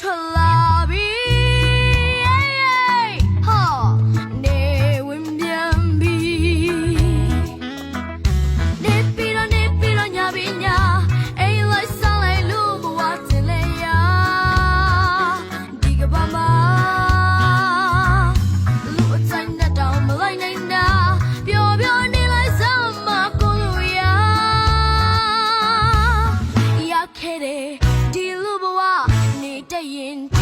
to love. dying.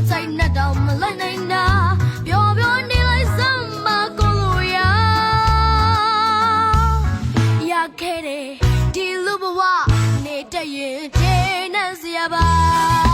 အကြိုက်နဲ့တောင်မလိုက်နိုင်တာပျော်ပျော်နေလိုက်စမ်းပါကိုလိုရာရခဲ့တယ်ဒီလူဘဝနေတည်ရင်ဒီနဲ့စရာပါ